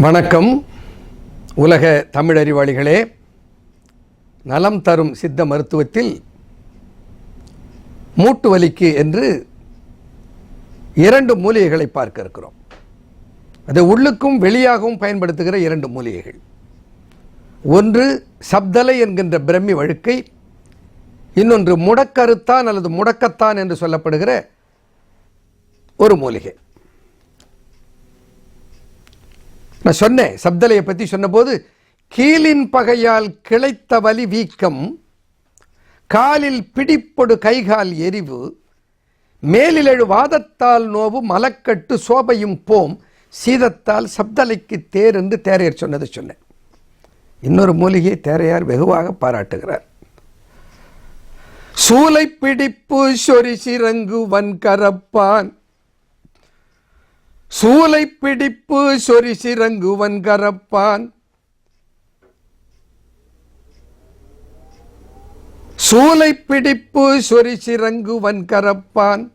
வணக்கம். உலக தமிழ் அறிவாளிகளே நலம் தரும் சித்த மருத்துவத்தில் மூட்டு வலிக்கு என்று இரண்டு மூலிகைகளை பார்க்க இருக்கிறோம். அது உள்ளுக்கும் வெளியாகவும் பயன்படுத்துகிற இரண்டு மூலிகைகள். ஒன்று சப்தலை என்கின்ற பிரம்மி வழுக்கை இன்னொன்று முடக்கருத்தான் அல்லது முடக்கத்தான் என்று சொல்லப்படுகிற ஒரு மூலிகை. நான் சொன்னேன் சப்தலையை பற்றி சொன்னபோது கீழின் பகையால் கிளைத்த வலி வீக்கம் காலில் பிடிப்பொடு கைகால் எரிவு மேலிலெழு வாதத்தால் நோவு மலக்கட்டு சோபையும் போம் சீதத்தால் சப்தலைக்கு தேர் என்று தேரையர் சொன்னது சொன்னேன். இன்னொரு மூலிகை தேரையார் வெகுவாக பாராட்டுகிறார். சூலை பிடிப்பு சொரி சிறங்கு வன்கரப்பான் சூலை பிடிப்பு சொரி சிறங்குவன் கரப்பான். சூலை பிடிப்பு சொரி சிறங்குவன் கரப்பான்.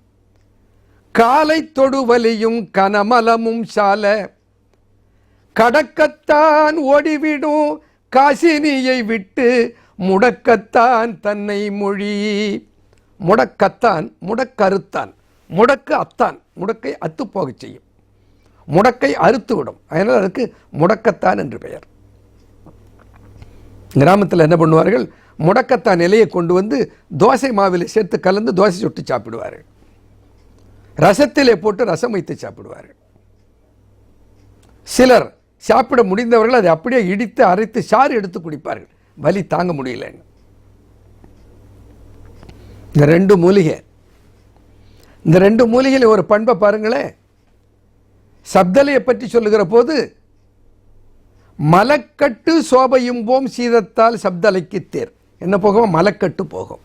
காலை தொடுவலியும் கனமலமும் சால. கடக்கத்தான் ஓடிவிடும் காசினியை விட்டு முடக்கத்தான் தன்னை மொழி. முடக்கத்தான் முடக்கருத்தான் முடக்கு அத்தான் முடக்கை அத்துப்போகச் செய்யும். முடக்கை அறுத்து விடும் அதனால் அதுக்கு முடக்கத்தான் என்று பெயர். கிராமத்தில் என்ன பண்ணுவார்கள்? முடக்கத்தான் இலையை கொண்டு வந்து தோசை மாவில் சேர்த்து கலந்து தோசை சுட்டு சாப்பிடுவார்கள். ரசத்திலே போட்டு ரசம் வைத்து சாப்பிடுவார்கள். சிலர் சாப்பிட முடிந்தவர்கள் அதை அப்படியே இடித்து அரைத்து சாறு எடுத்து குடிப்பார்கள். வலி தாங்க முடியலன்னு. இந்த ரெண்டு மூலிகை. இந்த ரெண்டு மூலிகையில் ஒரு பண்பை பாருங்களேன். சப்தலையை பற்றி சொல்லுகிற போது மலக்கட்டு சோபையும் போம் சீதத்தால் சப்தலைக்கு தேர். என்ன போகும்? மலக்கட்டு போகும்.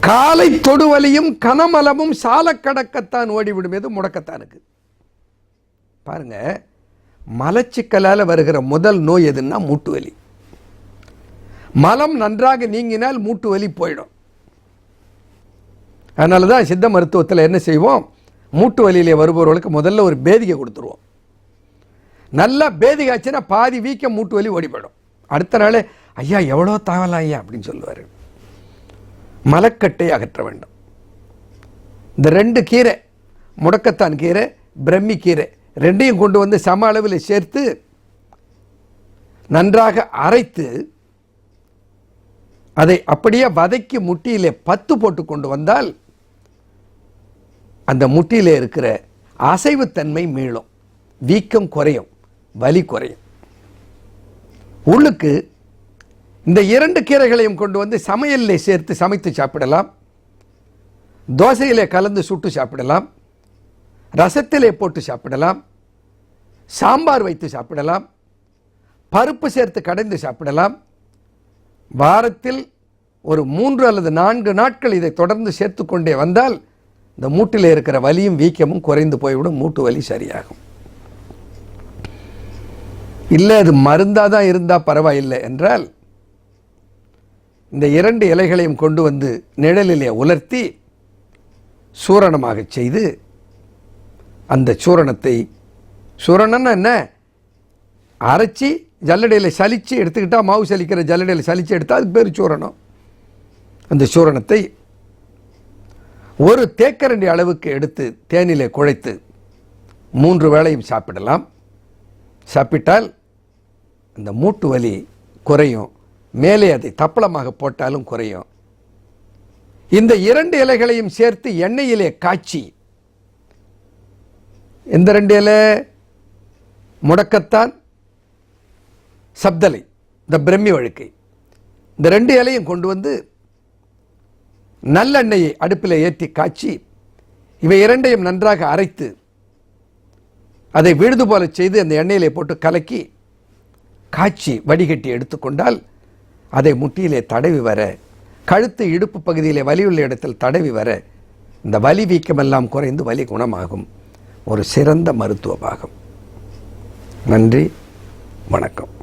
காலை தொடுவலியும் கனமலமும் சால கடக்கத்தான் ஓடிவிடும். எது? முடக்கத்தானுக்கு. பாருங்க மலச்சிக்கலால் வருகிற முதல் நோய் எதுன்னா மூட்டு வலி. மலம் நன்றாக நீங்கினால் மூட்டு வலி போயிடும். அதனால தான் சித்த மருத்துவத்தில் என்ன செய்வோம்? மூட்டு வலியிலே வருபவர்களுக்கு முதல்ல ஒரு பேதிகை கொடுத்துருவோம். நல்லா பேதிகை ஆச்சுன்னா பாதி வீக்கம் மூட்டு வலி ஓடி போயிடும். அடுத்த நாளே ஐயா எவ்வளோ தாவலாம் ஐயா? அப்படின்னு சொல்லுவார். மலக்கட்டை அகற்ற வேண்டும். இந்த ரெண்டு கீரை முடக்கத்தான் கீரை பிரம்மி கீரை ரெண்டையும் கொண்டு வந்து சம அளவில் சேர்த்து நன்றாக அரைத்து அதை அப்படியே வதக்கி முட்டியிலே பத்து போட்டு கொண்டு வந்தால் அந்த முட்டியில் இருக்கிற அசைவுத்தன்மை மீளும். வீக்கம் குறையும் வலி குறையும். உள்ளுக்கு இந்த இரண்டு கீரைகளையும் கொண்டு வந்து சமையலில் சேர்த்து சமைத்து சாப்பிடலாம். தோசையிலே கலந்து சுட்டு சாப்பிடலாம். ரசத்திலே போட்டு சாப்பிடலாம். சாம்பார் வைத்து சாப்பிடலாம். பருப்பு சேர்த்து கடைந்து சாப்பிடலாம். வாரத்தில் ஒரு மூன்று அல்லது நான்கு நாட்கள் இதை தொடர்ந்து சேர்த்து கொண்டே வந்தால் இந்த மூட்டில் இருக்கிற வலியும் வீக்கமும் குறைந்து போய்விடும் மூட்டு வலி சரியாகும். இல்லை அது மருந்தாக தான் இருந்தால் பரவாயில்லை என்றால் இந்த இரண்டு இலைகளையும் கொண்டு வந்து நிழலிலே உலர்த்தி சூரணமாக செய்து அந்த சூரணத்தை சூரணம்னா என்ன? அரைச்சி ஜல்லடையில் சலித்து எடுத்துக்கிட்டால் மாவு சலிக்கிற ஜல்லடையில் சலித்து எடுத்தால் அதுக்கு பேர் சூரணம். அந்த சூரணத்தை ஒரு தேக்கரண்டி அளவுக்கு எடுத்து தேனிலே குழைத்து மூன்று வேளையும் சாப்பிடலாம். சாப்பிட்டால் அந்த மூட்டு வலி குறையும். மேலே அதை தப்பளமாக போட்டாலும் குறையும். இந்த இரண்டு இலைகளையும் சேர்த்து எண்ணெயிலே காய்ச்சி எந்த ரெண்டு இலை முடக்கத்தான் சப்தலை இந்த பிரம்மி வழுக்கை இந்த ரெண்டு இலையும் கொண்டு வந்து நல்லெண்ணெயை அடுப்பில் ஏற்றி காய்ச்சி இவை இரண்டையும் நன்றாக அரைத்து அதை விழுது போல செய்து அந்த எண்ணெயிலே போட்டு கலக்கி காய்ச்சி வடிகட்டி எடுத்துக்கொண்டால் அதை முட்டியிலே தடவி வர கழுத்து இடுப்பு பகுதியிலே வலியுள்ள இடத்தில் தடவி வர இந்த வலி வீக்கமெல்லாம் குறைந்து வலி குணமாகும். ஒரு சிறந்த மருத்துவமாகும். நன்றி வணக்கம்.